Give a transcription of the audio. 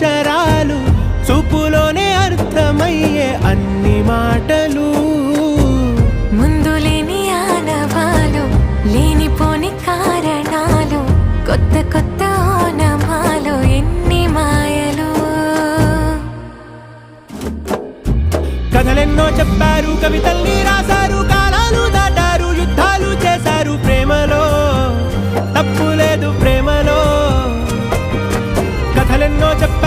అక్షరాలు చూపులోనే అర్థమయ్యే అన్ని మాటలు. ముందు లేని ఆనవాలు లేనిపోని కారణాలు కొత్త కొత్త ఓనమాలు ఎన్ని మాయలు. కథలెన్నో చెప్పారు కవితల్ని రాశారు కాలాలు దాటారు యుద్ధాలు చేశారు ప్రేమలో. తప్పు లేదు ప్రేమలో.